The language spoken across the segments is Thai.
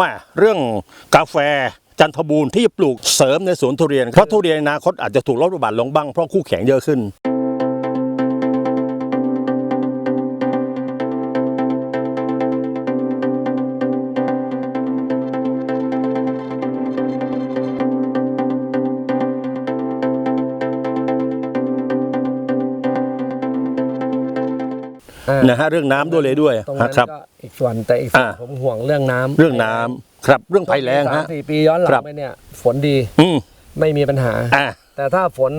มาเรื่องกาแฟจันทบูรณ์ที่ปลูกเสริมในสวนทุเรียนเพราะทุเรียนนอนาคตอาจจะถูกลดระบาดลงบ้างเพราะคู่แข่งเยอะขึ้น นะฮะเรื่องน้ำด้วยเลยด้วยตรงนั้นครับ ก็อีกส่วนแต่อีกส่วนอ่า ผมห่วงเรื่องน้ำเรื่องน้ำครับเรื่องภัยแล้งสามฮะ สี่ปีย้อนหลัครังบไปเนี่ย ฝนดีอืมไม่มีปัญหา อ่าแต่ถ้าฝน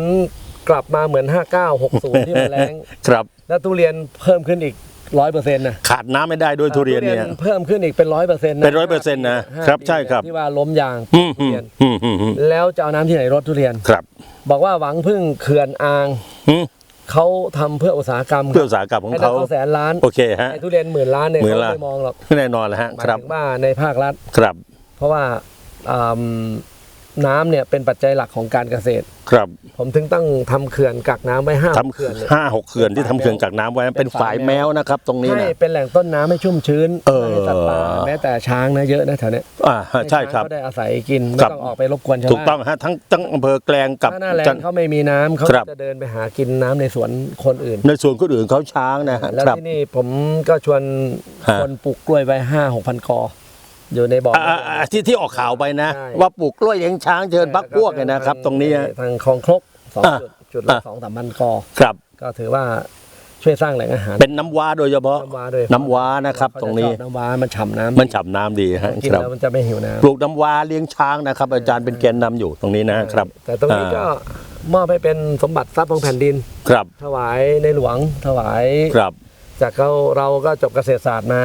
กลับมาเหมือน 59 60 ที่มันแรงครับแล้วทุเรียนเพิ่มขึ้นอีกร้อยเปอร์เซ็นต์นะขาดน้ำไม่ได้ด้วยทุเรียนเนี่ย เพิ่มขึ้นอีกเป็นร้อยเปอร์เซ็นต์เป็น100%นะครับใช่ครับ ที่ว่าล้มยางอืมทุอืมเรียนอืมอืมอืมแล้วจะเอาน้ำที่ไหนรดทุเรียน ครับบอกว่าหวังพึ่งเขื่อนอ่าง อืม เขาทำเพื่ออุตสาหกรรมเพื่ออุตสาหกรรมของให้ได้เขาเขาแสนล้านโอเคฮะ ไอ้ทุเรียนหมื่นล้านเนี่ยหมื่นเขาล้าน ไม่มองหรอกแน่นอนแล้วฮะหมายครับถึงว่าในภาครัฐ ครับ เพราะว่าอืม น้ำเนี่ยเป็นปัจจัยหลักของการเกษตร ครับผมถึงต้องทำเขื่อนกักน้ำไว้ห้าทำเขื่อนเนี่ย ห้าหกเขื่อนที่ทำเขื่อนกักน้ำไว้เป็นฝายแมวนะครับ ตรงนี้ให้นะ เป็นแหล่งต้นน้ำให้ชุ่มชื้นเออ ให้สัตว์ป่าแม้แต่ช้างนะเยอะนะแถวเนี้ยอ่าใช่ครับห้ช้างก็ได้อาศัยกิน ไม่ครับ ต้องออกไปรบกวนชาวถูกบ้านต้องฮะทั้งทั้งอำเภอแกลงกับถ้าหน้าแรจังนเขาไม่มีน้ำเขาครับ จะเดินไปหากินน้ำในสวนคนอื่น ในส่วนคนอื่นเขาช้างนะฮะแล้วครับ ที่นี่ผมก็ชวนฮะ คนปลูกกล้วยไว้ห้าหกพันกอ อยู่ในบ่ออ่าอ่าที่ที่ออกข่าวไปนะใช่ว่าปลูกกล้วยเลี้ยงช้างเชิญพักพวกเนี่ยนะครับ ตรงนี้ฮะทางคลองครกสองอ่าจุดจุดละอ่าสองสามพันกอครับ ก็ถือว่าช่วยสร้างแหล่งอาหาร เป็นน้ำว้าโดยเฉพาะน้ำว้าด้วยน้ำว้านะครับเขาตจะรงนี้ชอบน้ำว้ามันฉ่ำน้ำมันฉ่ำน้ำดีฮะกินครับแล้วมันจะไม่หิวน้ำปลูกน้ำว้าเลี้ยงช้างนะครับ อาจารย์เป็นแกนนำอยู่ตรงนี้นะครับ แต่ตรงนี้ก็มอบให้เป็นสมบัติทรัพย์ของแผ่นดิน ครับ ถวายในหลวงถวาย ครับ จากเราเราก็จบเกษตรศาสตร์มา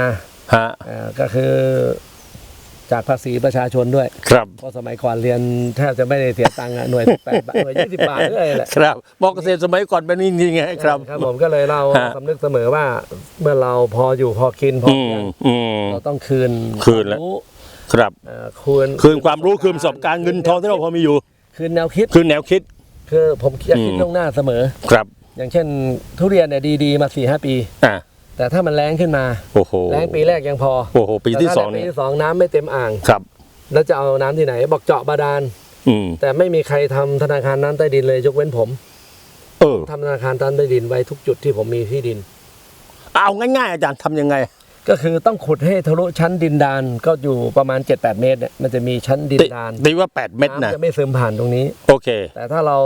ฮะอ่าก็คือ จากภาษีประชาชนด้วย ครับเพราะสมัยก่อนเรียนแทบจะไม่ได้เสียตังค์อะหน่วยแปดบาทหน่วยยี่สิบบาทเรื่อยแหละครับมอเกษตรสมัยก่อนเป็นจริงๆไงครับ ครับผมก็เลยเราฮะ สำนึกเสมอว่าเมื่อเราพออยู่พอกินพออืเพีมยงอืม เราต้องคืนคืนแล้ว วามรู้ครับ เอ่อคืนคืนความรู้คืนประสบการณ์เงินทองที่เราพอมีอยู่ คืนแนวคิดคืนแนวคิด คือผมจะคิดอืม ล่วงหน้าเสมอ ครับอย่างเช่นทุเรียนเนี่ยดีๆมาสี่ห้าปี อ่า แต่ถ้ามันแรงขึ้นมาโอ้โหแรงปีแรกยังพอโอ้โหปีที่แต่ถ้าสองแล้นี่ปีที่สองน้ำไม่เต็มอ่างครับ แล้วจะเอาน้ำที่ไหน บอกเจาะบาดาลอืมแต่ไม่มีใครทำธนาคารน้ำใต้ดินเลยยกเว้นผม เออทำธนาคารน้ำใต้ดินไว้ทุกจุดที่ผมมีที่ดิน เอาง่ายๆ อาจารย์ทำยังไง ก็คือต้องขุดให้ทะลุชั้นดินดานก็อยู่ประมาณ 7-8 เมตรเนี่ยมันจะมีชั้นดินตีดานตีว่า 8 เม็ดนะน้ำจะไม่ซึมผ่านตรงนี้ โอเค แต่ถ้าเรา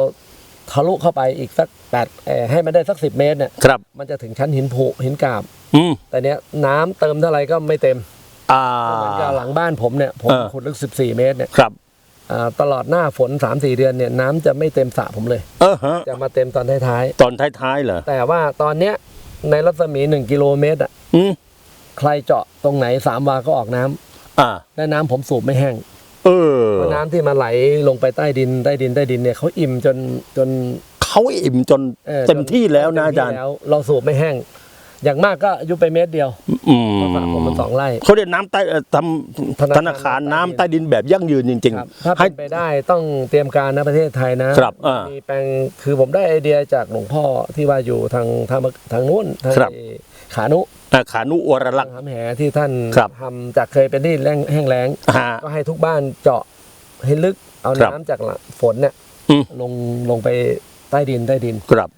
ทะลุเข้าไปอีกสักแปดเอ่อให้มันได้สักสิเมตรเนี่ยครับ มันจะถึงชั้นหินผุหินกาบ อืมแต่เนี้ยน้ำเติมเท่าไหร่ก็ไม่เต็มอ่าเหมือนกับหลังบ้านผมเนี่ยผมเออขุดลึก14เมตรเนี่ยครับอ่าตลอดหน้าฝน 3-4 เดือนเนี่ยน้ำจะไม่เต็มสระผมเลยเออฮะจะมาเต็มตอนท้ายตอนท้ายๆเหรอๆแต่ว่าตอนเนี้ยในรัศมี 1 กิโลเมตรอะอืมใครเจาะตรงไหน3วาก็ออกน้ำอ่าและน้ำผมสูบไม่แห้ง เออเพราะน้ำที่มาไหลลงไปใต้ดินใต้ดินใต้ดินเนี่ยเขาอิ่มจนจนเขาอิ่มจนอ่อเต็มที่แล้วนะเต็มอาจารย์แล้วเราสูบไม่แห้ง อย่างมากก็ยุบไปเมตรเดียวอืมเพราะสระผมมันสองไร่เขาเรียกน้ำใต้เอ่อทำธธนานาคาคารรน้ำน้ำใต้ดินแบบยั่งยืนจริงครับถ้าๆให้เป็นไปได้ต้องเตรียมการนะประเทศไทยนะครับอ่ามีมีแปลงคือผมได้ไอเดียจากหลวงพ่อที่ว่าอยู่ทางทางทางนู้นทางครับ ขานุอ่าขานุวรลัทากงษณ์หำแหที่ท่านครับ ทำจากเคยเป็นที่แรงแห้งแล้ง ฮะ ก็ให้ทุกบ้านเจาะให้ลึกเอาครับน้ำจากหลังฝนเนี่ยอืม ลงลงไปใต้ดินใต้ดิน ครับเอ่อ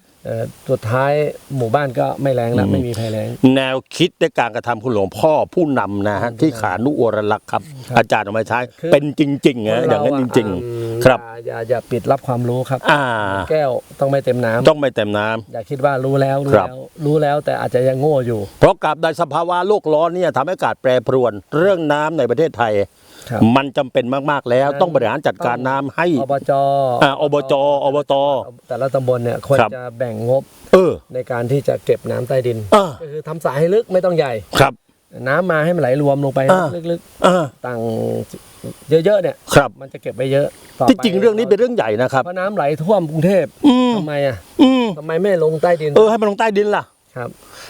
สุดท้ายหมู่บ้านก็ไม่แรงแล้วอืมไม่มีภัยแรงแนวคิดในการกระทำคุณหลวงพ่อผู้นำนะฮะที่ขานุวรลักษ์ครับครับ อาจารย์เอามาใช้คือเป็นจริงๆนะอย่างนั้นจริง ๆ ครับอย่าอย่าปิดรับความรู้ครับๆอ่าแก้วต้องไม่เต็มน้ำต้องไม่เต็มน้ำอย่าคิดว่ารู้แล้วรู้ครับแล้วรู้แล้วแต่อาจจะยังโง่อยู่ เพราะกับในสภาวะโลกร้อนเนี่ยทำให้อากาศแปรปรวน เรื่องน้ำในประเทศไทยครับ มันจำเป็นมากๆแล้วนั้นต้องบริหารจัดการน้ำให้อบจอ่าอบจอบต แต่ละตำบลเนี่ยควรครับ จะแบ่งงบเออ ในการที่จะเก็บน้ำใต้ดิน อ่า ก็คือทำสายให้ลึกไม่ต้องใหญ่ ครับ น้ำมาให้มันไหลรวมลงไปอ่า ลึกอ่าๆต่างเยอะๆเนี่ย ครับมันจะเก็บไปเยอะต่อที่ไปจริงเรื่องนี้เป็นเรื่องใหญ่นะครับ เพราะน้ำไหลท่วมกรุงเทพอืมทำไมอะอืมทำไมไม่ลงใต้ดิน เออให้มันลงใต้ดินล่ะ ครับ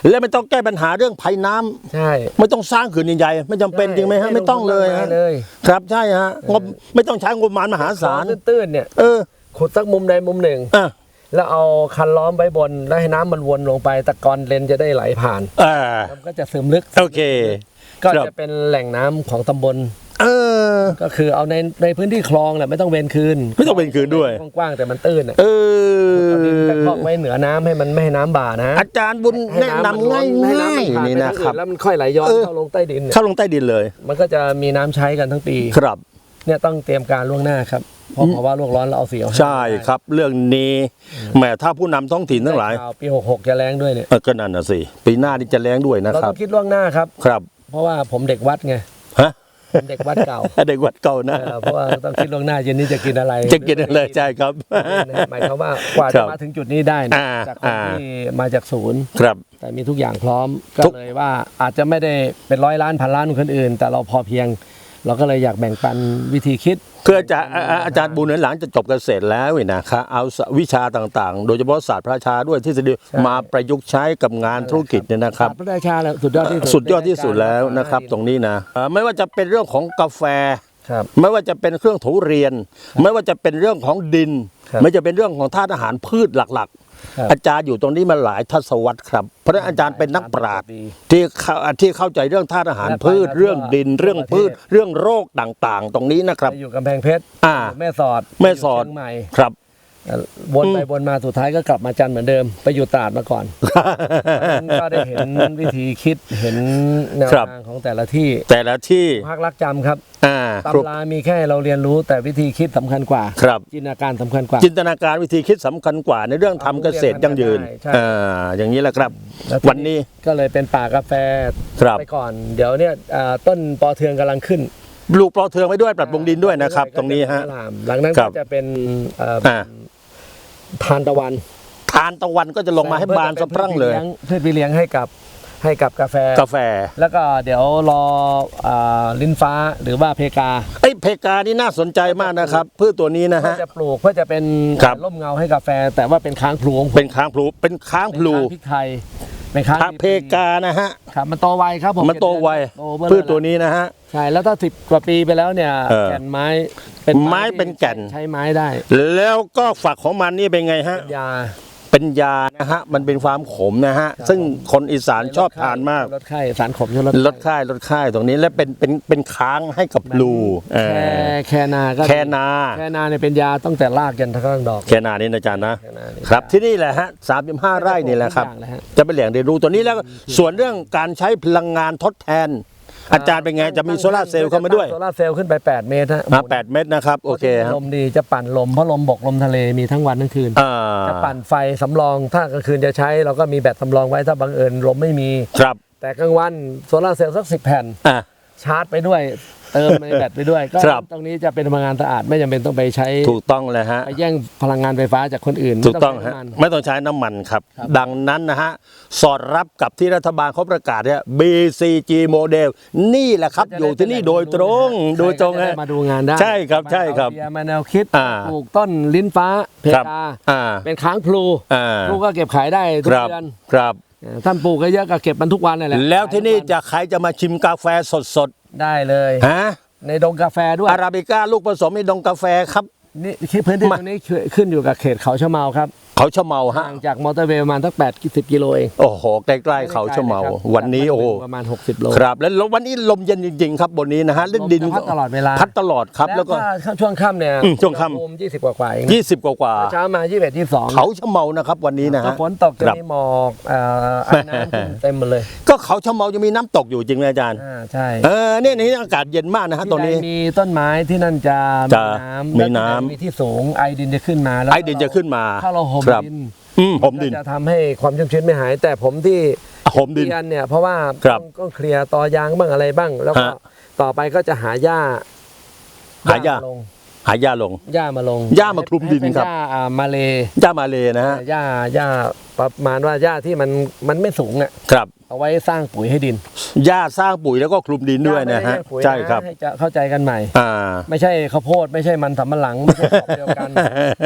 และไม่ต้องแก้ปัญหาเรื่องภัยน้ำใช่ ไม่ต้องสร้างเขื่อนใหญ่ๆไม่จำเป็นจริงไหมฮะไม่ต้องเลยไม่ฮะเลยครับใช่ฮะงบไม่ต้องใช้งบประมาณมหาศาลคลองตื้นๆเนี่ยเออขุดสักมุมใดมุมหนึ่งอะแล้วเอาคันล้อมไว้บนแล้วให้น้ำมันวนลงไปตะกอนเลนจะได้ไหลผ่านอ่าแล้วก็จะซึมลึกโอเค ก็ครับจะเป็นแหล่งน้ำของตำบลเออก็คือเอาในในพื้นที่คลองแหละไม่ต้องเวนคืนไม่ต้องเวรคืนด้วย กว้างๆแต่มันตื้นอะเอเอาดินไปอครอบไว้เหนือน้ำให้มันไม่ให้น้ำบ่านะอาจารย์บุญให้แนะนำมัง่ายให้ง่ายำมัผ่นี่ไปนะทางครับ แล้วมันค่อยไหลย้อนเออ เข้าลงใต้ดินเนี่ยเข้าลงใต้ดินเลยมันก็จะมีน้ำใช้กันทั้งปีครับ เนี่ยต้องเตรียมการล่วงหน้าครับเพราะเพราะว่าโลกร้อนเราเอาเสียวใช่ครับ เรื่องนี้แหมถ้าผู้นำท้องถิ่นทั้งหลายข่วปี66จะแรงด้วยเนี่ยเออก็นั่นน่ะสิปีหน้านี่จะแรงด้วยนะเราครัต้บ องคิดล่วงหน้าครับ ครับ เพราะว่าผมเด็กวัดไง ฮะผมเด็กวัดเก่าเด็กวัดเก่านะเออเพราะว่าต้องคิดล่วงหน้าเย็นนี้จะกินอะไรจะกินอะไรใช่ครับ หมายความว่ากว่าครัจะบมาถึงจุดนี้ได้นะอ่าจากคนอ่าที่มาจากศูนย์ครับ แต่มีทุกอย่างพร้อมก็ทุกเลยว่าอาจจะไม่ได้เป็นร้อยล้านพันล้านเหมือนคนอื่น แต่เราพอเพียง เราก็เลยอยากแบ่งปันวิธีคิด คืออาจารย์อาอาจารย์บุญหลังจะจบเกษตรแล้วนี่นะครับเอาวิชาต่างๆ โดยเฉพาะศาสตร์พระราชาด้วยที่จะมาประยุกต์ใช้กับงานธุรกิจเนี่ยนะครับศาสตพระราชาแล้วสุดยอดที่สุดสุดยอดที่สุดแล้วนะครับ ตรงนี้นะเอ่อไม่ว่าจะเป็นเรื่องของกาแฟครับไม่ว่าจะเป็นเครื่องถูเรียน ไม่ว่าจะเป็นเรื่องของดินครับไม่จะเป็นเรื่องของธาตุอาหารพืชหลักครับๆ อาจารย์อยู่ตรงนี้มาหลายทศวรรษครับ เพราะฉะนั้นอาจารย์เป็นนักปราชญ์ดีที่เข้าที่เข้าใจเรื่องธาตุอาหารและไปพืชมาทั่วเรื่องดินทั่วเรื่องพืชประเทศเรื่องโรคต่างๆ ตรงนี้นะครับไปอยู่กำแพงเพชรอ่าอยู่แม่สอดแม่สอดยู่เชียงใหม่ ครับ วนไปวนมาสุดท้ายก็กลับมาจันทร์เหมือนเดิม ไปอยู่ตราดมาก่อนก็ได้เห็นวิธีคิดเห็นแนวครับทางของแต่ละที่แต่ละที่ภาครักจำครับอ่าครบตำรามีแค่เราเรียนรู้แต่วิธีคิดสำคัญกว่าครับจินตนาการสำคัญกว่า จินตนาการวิธีคิดสำคัญกว่า ในเรื่องทำเกษตรยั่งยืนใช่อ่าอย่างนี้แหละครับแล้วทีวันนี้ก็เลยเป็นป่ากาแฟครับไปก่อน เดี๋ยวเนี่ยอ่าต้นปอเทืองกำลังขึ้นปลูกปลอเทืองไว้ด้วยปรับปรุงดินด้วยนะครับ ตรงนี้ฮะก็จเป็นมลามหลังนั้นครัก็บจะเป็นเอ่ออ่า ทานตะวัน ทานตะวันก็จะลงมาให้บานสะพรั่งเลย พืชพี่เลี้ยงให้กับให้กับกาแฟ กาแฟ แล้วก็เดี๋ยวรออ่าลิ้นฟ้าหรือว่าเพกาไอ้ยเพกานี่น่าสนใจมากนะครับพืชตัวนี้นะเพื่อฮะ จะปลูกเพื่อจะเป็นครับ ร่มเงาให้กาแฟ แต่ว่าเป็นค้างพลูของผมเป็นค้างพลูเป็นค้างพลูเป็นค้างพริกไทยเป็นค้างพระเพกานะฮะ ครับมันโตไวครับผมมันโตไวโตเบอร์พืชตัวนี้นะฮะ ใช่แล้วถ้าสิบกว่าปีไปแล้วเนี่ยเออแก่นไม้ไม้เป็นแก่น ใช้ไม้ได้แล้วก็ฝักของมันนี่เป็นไงฮะ ยาเป็นยานะฮะ มันเป็นความขมนะฮะครับซึ่งคนอีสานชอบทานมาก ลดไข้สารขมช่วยลดลดค่ายลดค่ายตรงนี้และเป็นเป็นเป็นค้างให้กับรูเอแค่อแค่นาก็แค่นา แค่นาเนี่ยเป็นยาตั้งแต่รากยันทั้งดอก แค่นานี่นะอาจารย์นะ แค่นานี่ครับที่นี่แหละฮะสามห้าไร่นี่แหละครับ ทุกอย่างเลยฮะ จะเป็นแหล่งเรียนรู้ตัวนี้แล้วก็ส่วนเรื่องการใช้พลังงานทดแทน อาจารย์เป็นไงจะมีโซลาร์เซลล์เข้ามาด้วยโซลาร์เซลล์ขึ้นไป 8 เมตรฮะอ่าแปดเม็ดนะครับ โอเคครับ ลมดีจะปั่นลมเพราะลมบกลมทะเลมีทั้งวันทั้งคืน อ่า จะปั่นไฟสำรองถ้ากลางคืนจะใช้เราก็มีแบตสำรองไว้ถ้าบังเอิญลมไม่มี ครับแต่กลางวันโซลาร์เซลล์สักสิบแผ่น อ่า ชาร์จไปด้วย เติมในแบตไปด้วยก็ครับ ตรงนี้จะเป็นพลังงานสะอาดไม่จำเป็นต้องไปใช้ถูกต้องเลยฮะ ไปแย่งพลังงานไฟฟ้าจากคนอื่นถูกต้องไม่ฮะใช้น้ำมันไม่ต้องใช้น้ำมันครับครับ ดังนั้นนะฮะ สอดรับกับที่รัฐบาลเขาประกาศเนี่ย BCG โมเดลนี่แหละครับจะได้อยู่ที่นี่โดยตรงใคโดยตรงก็จะฮะได้มาดูงานได้ใช่ครับใช่ครับมาเอาไอเดียมาแนวคิดอ่า ปลูกต้นลิ้นฟ้าเพครับ กาอ่า เป็นค้างพลูอ่า พลูก็เก็บขายได้ทุคกรับ เดือนครับเออท่านปลูกเยอะๆก็เก็บมันทุกวันนั่นแหละแล้วที่นี่ขายทุกจะใครจะมาชิมกาแฟสด ได้เลยๆฮะในดงกาแฟด้วยอาราบิก้าลูกผสมในดงกาแฟครับนี่พื้นที่มาตรงนี้ขึ้นอยู่กับเขตเขาชะเมาครับ เขาชะเมาฮะ ห่างจากมอเตอร์เวย์ประมาณสักแปดสิบกิโลเอง โอ้โห ใกล้ๆเขาชะเมาไได้ไกละครับวันนี้โอ้โหประมาณ60โล ครับ แล้ววันนี้ลมเย็นจริงๆ ครับบนนี้นะฮะเล่นดินลมจะพัดตลอดเวลา พัดตลอดครับ แล้วก็ ถ้าช่วงค่ำเนี่ยอืมช่วงค่ำ อุณหภูมิ20 กว่าๆเองนะ20 กว่ากว่าเช้ามา 21 22เขาชะเมานะครับ วันนี้นะถ้าฮะ ฝนตกจะครับ มีหมอกเอ่อไอ้น้ำขึ้นเต็มหมดเลยก็เขาชะเมาจะมีน้ำตกอยู่จริงไหมอาจารย์ อ่าใช่เออเนี่ยนี่อากาศเย็นมากนะฮะตรงนี้ ที่ใดมีต้นไม้ที่นั่นจะจะมีน้ำมีน้ำแล้วที่ใดมีที่สูงไอดินจะขึ้นมาแล้วไอดินจะขึ้นมาถ้าเราห่มครับ ดินอืมผมดิน ก็จะทำให้ความชุ่มชื้นไม่หาย แต่ผมที่ผมดิน เรียนเนี่ยเพราะว่าครับต้องต้องเคลียร์ตอยางบ้างอะไรบ้าง แล้วก็ฮะต่อไปก็จะหาหญ้าหาหญ้า มลงหายาลง หญ้ามาลงหญ้ามาคลุมดินให้เป็นครับ หญ้าอ่ามาเลย่ามาเลยนะฮะหญ้าหญ้าประมาณว่าหญ้าที่มันมันไม่สูงอะ ครับ เอาไว้สร้างปุ๋ยให้ดินหญ้าสร้างปุ๋ยแล้วก็คลุมดินด้วยนะฮะหญ้าไม่ได้ปุ๋ยใช่ครับให้จะเข้าใจกันใหม่ อ่า ไม่ใช่ข้าวโพดไม่ใช่มันสำปะหลังไม่ใช่ของเดียวกัน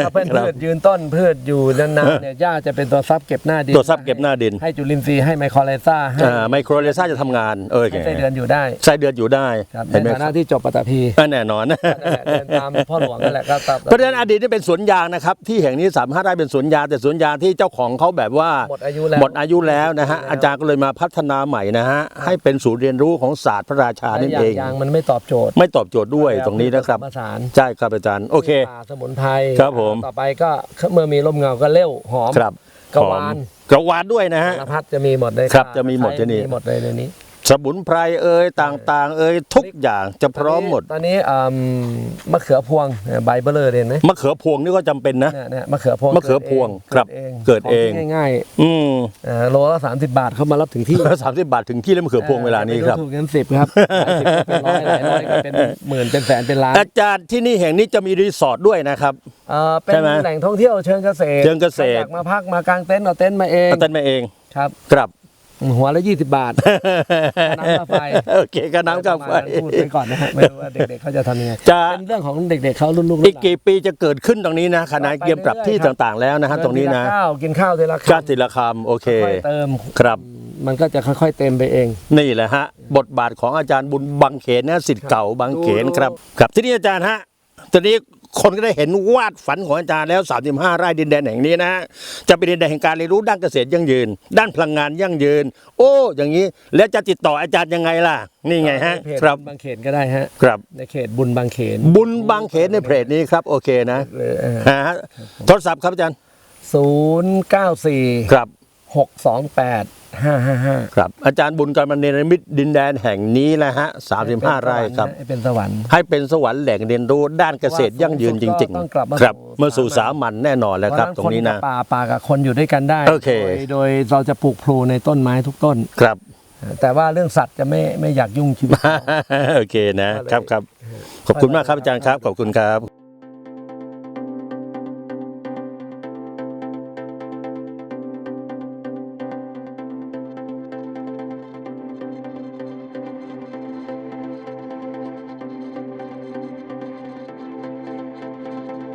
ถ้าเป็นครับพืชยืนต้นพืชอยู่นานๆเนี่ยหญ้าจะเป็นตัวซับเก็บหน้าดินตัวซับเก็บหน้าดิน ให้จุลินทรีย์ให้ไมโครไลซ่าให้อ่าไมโครเลซ่าจะทำงานเออให้ไส้เดือนอยู่ได้ไส้เดือนอยู่ได้ครับในเห็นไหมฐาครันะบที่จบปัตตภีอ่าแน่นอนนั่นแหละเดินตามพ่อหลวงนั่นแหละก็ตับเพราะฉะนั้นอดีตนี่เป็นสวนยางนะครับที่แห่งนี้สามารถได้เป็นสวนยางแต่สวนยางที่เจ้าของเขาแบบว่าหมดอายุแล้วหมดอายุแล้วนะฮะอาจารย์ก็เลยมาพัฒนาใหม่นะฮะให้เป็นศูนย์เรียนรู้ของศาสตร์พระราชาและนั่นอย่าเองงยางมันไม่ตอบโจทย์ ไม่ตอบโจทย์ด้วยตรงนี้นะครับผสานใช่ครับอาจารย์โอเคป่าสมุนไพรครับผมต่อไปก็เมื่อมีร่มเงาก็เลี้ยวหอมครับกระวานหอมกระวานด้วยนะฮะสารพัดจะมีหมดเลยครับข่าจะมีหมดตะไคร้ที่นี่มีหมดเลยในนี้ สมุนไพรเอ่ยต่างๆ เอ่ยทุกอย่างจะพร้อมหมด ตอนนี้อืมมะเขือพวงเนี่ยใบเบลอเห็นไหมมะเขือพวงนี่ก็จำเป็นนะ เนี่ยเนี่ยมะเขือพวงมะเขือพวงครับเกิดเองขที่ง่ายอืมๆเอ่อโลละ30 บาทเขามารับถึงที่สามสิบบาทถึงที่แล้วมะเขือพวงเวลานี้ครับ ไม่ถูกเงินสิบครับหลายสิบก็เป็นร้อยหลายร้อยก็เป็นหมื่นเป็นแสนเป็นล้านอาจารย์ที่นี่แห่งนี้จะมีรีสอร์ทด้วยนะครับ เอ่อเป็นใช่ไหมแหล่งท่องเที่ยวเชิงเกษตรเชิงเกษตร ใคอยากมาพักมากางเต็นท์เอาเต็นท์มาเองอาจารย์มาเองครับ ครับ หัวละ20บาทน้ำค่าไฟโอเคก็น้ำกับไฟพูดไปก่อนนะฮะไม่รู้ว่าเด็กๆเขาจะทำยังไงจะเป็นเรื่องของเด็กๆเขารุ่นลูกรุ่นหอีกลานกี่ปีจะเกิดขึ้นตรงนี้นะคณะเกียมปรับที่ต่างๆ แล้วนะฮะตรงนี้นะเดิทีลข้าวกินข้าวทีละชาติละคำโอเคค่อยๆเติมครับมันก็จะค่อยๆเต็มไปเอง นี่แหละฮะ บทบาทของอาจารย์บุญบังเขนนะสิทธิ์เก่าบังเขนดูครับ ครับที่นี่อาจารย์ฮะตอนนี้ คนก็ได้เห็นวาดฝันของอาจารย์แล้ว 35 ไร่ดินแดนแห่งนี้นะฮะจะเป็นดินแดนแห่งการเรียนรู้ด้านเกษตรยั่งยืน ด้านพลังงานยั่งยืน โอ้ อย่างนี้ แล้วจะติดต่ออาจารย์ยังไงล่ะ นี่ไงฮะในเพจครับ บางเขนก็ได้ฮะครับ ในเขตบุญบางเขนบุญบังเขนในเพจนี้ครับ โอเคนะเลยเออฮะโทรศัพท์ครับอาจารย์ ศูนย์เก้าสี่ครับหกสองแปด ห้าห้าห้าครับอาจารย์บุญการมันเนรมิตดินแดนแห่งนี้นะฮะ35ไร่ครับเป็นสวรรค์ให้เป็นสวรรค์แหล่งเรียนรู้ด้านเกษตรยั่งยืนจริงต้องกลับมาๆครับสู่เมื่อสู่สามัญแน่นอนแล้วครับ ตรงนี้นะเพาฉคกับป่าป่ากับคนอยู่ด้วยกันได้โอเค โดยโดยเราจะปลูกพลูในต้นไม้ทุกต้น ครับ แต่ว่าเรื่องสัตว์จะไม่ไม่อยากยุ่งชีวิต โอเคนะครับครับขอบคุณมากครับอาจารย์ครับขอบคุณครับ